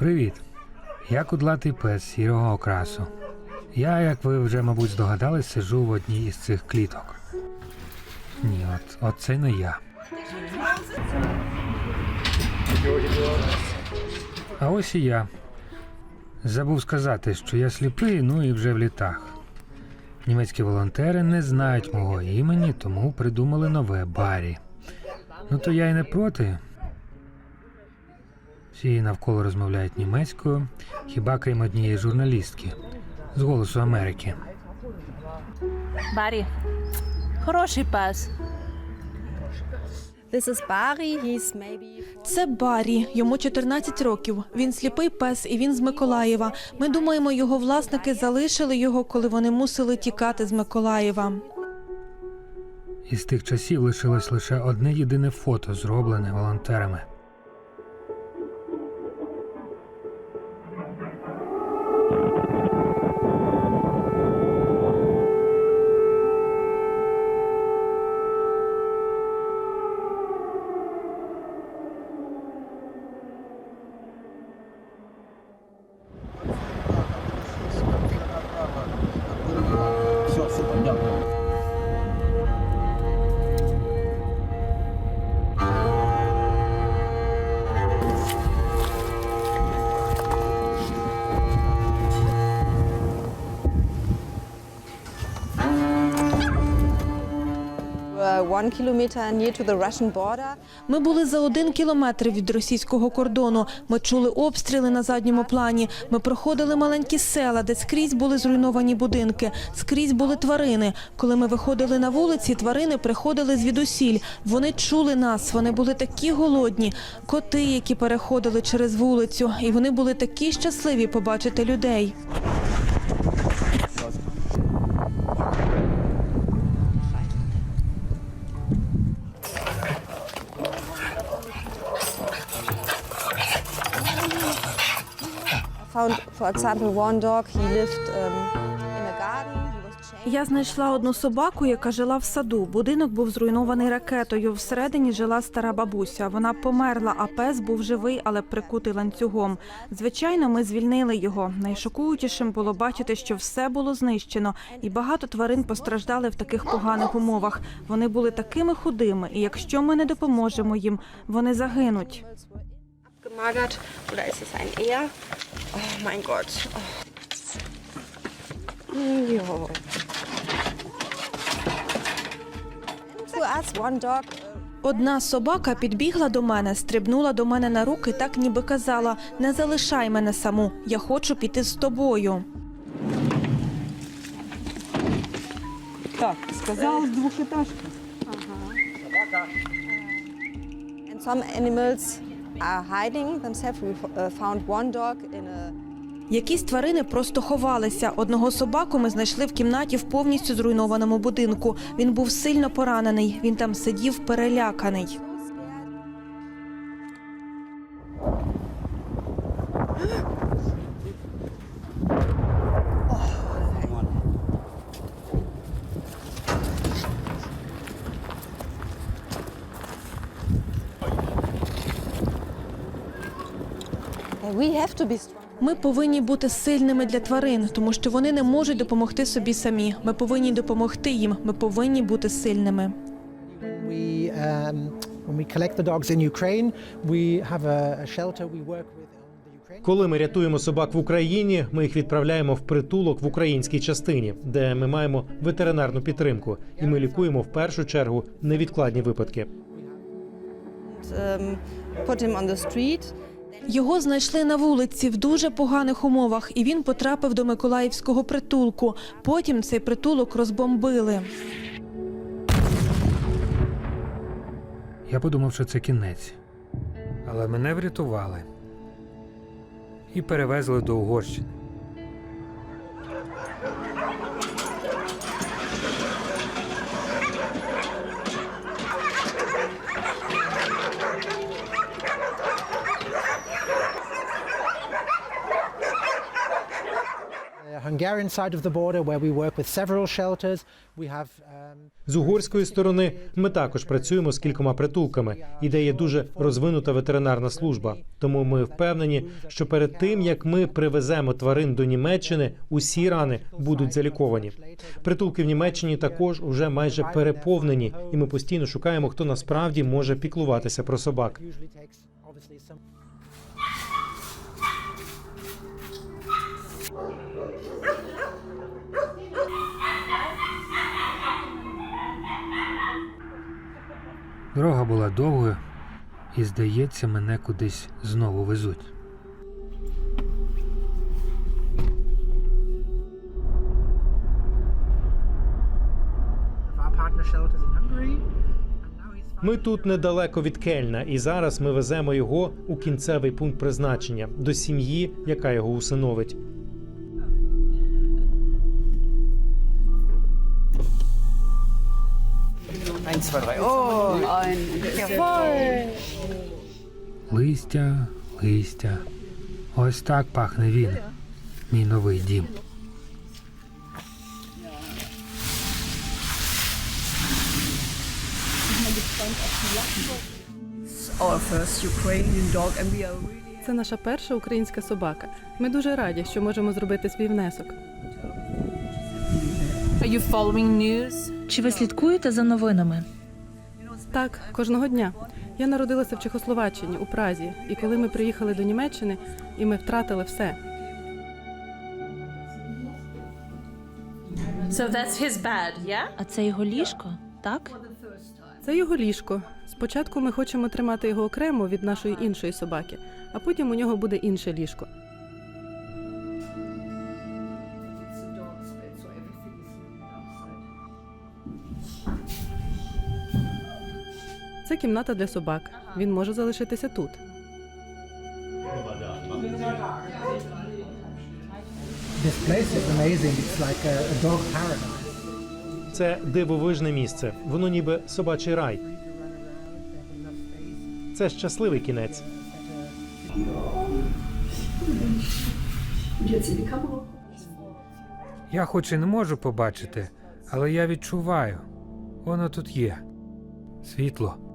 Привіт. Я кудлатий пес сірого окрасу. Я, як ви вже, мабуть, здогадались, сиджу в одній із цих кліток. Ні, от, от це не я. А ось і я. Забув сказати, що я сліпий, ну і вже в літах. Німецькі волонтери не знають мого імені, тому придумали нове Барі. Ну то я й не проти. Всі навколо розмовляють німецькою, хіба крім однієї журналістки з голосу Америки. Барі. Хороший пес. This is Bari. He's maybe Це Барі, йому 14 років. Він сліпий пес, і він з Миколаєва. Ми думаємо, його власники залишили його, коли вони мусили тікати з Миколаєва. Із тих часів лишилось лише одне єдине фото, зроблене волонтерами. Ми були за один кілометр від російського кордону. Ми чули обстріли на задньому плані. Ми проходили маленькі села, де скрізь були зруйновані будинки, скрізь були тварини. Коли ми виходили на вулиці, тварини приходили звідусіль. Вони чули нас. Вони були такі голодні. Коти, які переходили через вулицю, і вони були такі щасливі побачити людей. Found, for example, one dog. He lived um, in a garden. Я знайшла одну собаку, яка жила в саду. Будинок був зруйнований ракетою. Всередині жила стара бабуся. Вона померла, а пес був живий, але прикутий ланцюгом. Звичайно, ми звільнили його. Найшокуючішим було бачити, що все було знищено, і багато тварин постраждали в таких поганих умовах. Вони були такими худими, і якщо ми не допоможемо їм, вони загинуть. Gemagert. Oder ist es ein Er? Oh mein Gott. Oh. Jo. Одна собака підбігла до мене, стрибнула до мене на руки, так ніби казала: не залишай мене саму, я хочу піти з тобою. Так, сказала двухэтажка. And some animals uh, Якісь тварини просто ховалися. Одного собаку ми знайшли в кімнаті в повністю зруйнованому будинку. Він був сильно поранений. Він там сидів переляканий. Ми повинні бути сильними для тварин, тому що вони не можуть допомогти собі самі. Ми повинні допомогти їм. Ми повинні бути сильними. We, um. Коли ми рятуємо собак в Україні, ми їх відправляємо в притулок в українській частині, де ми маємо ветеринарну підтримку, і ми лікуємо в першу чергу невідкладні випадки. Um, put him on the street. Його знайшли на вулиці в дуже поганих умовах, і він потрапив до Миколаївського притулку. Потім цей притулок розбомбили. Я подумав, що це кінець. Але мене врятували і перевезли до Угорщини. Hungarian side of the border, where we work with several shelters, we have um, З угорської сторони ми також працюємо з кількома притулками, і де є дуже розвинута ветеринарна служба. Тому ми впевнені, що перед тим як ми привеземо тварин до Німеччини, усі рани будуть заліковані. Притулки в Німеччині також уже майже переповнені, і ми постійно шукаємо, хто насправді може піклуватися про собак. usually takes Дорога була довгою, і, здається, мене кудись знову везуть. Ми тут недалеко від Кельна, і зараз ми веземо його у кінцевий пункт призначення до сім'ї, яка його усиновить. Листя, листя. Ось так пахне він, мій новий дім. Це наша перша українська собака. Ми дуже раді, що можемо зробити свій внесок. Are you following news? Чи ви слідкуєте за новинами? Так, кожного дня. Я народилася в Чехословаччині у Празі, і коли ми приїхали до Німеччини, і ми втратили все. So that's his bed, yeah? А це його ліжко, так? Це його ліжко. Спочатку ми хочемо тримати його окремо від нашої іншої собаки, а потім у нього буде інше ліжко. Кімната для собак. Він може залишитися тут. Це дивовижне місце. Воно ніби собачий рай. Це щасливий кінець. Я хоч і не можу побачити, але я відчуваю. Воно тут є. Світло.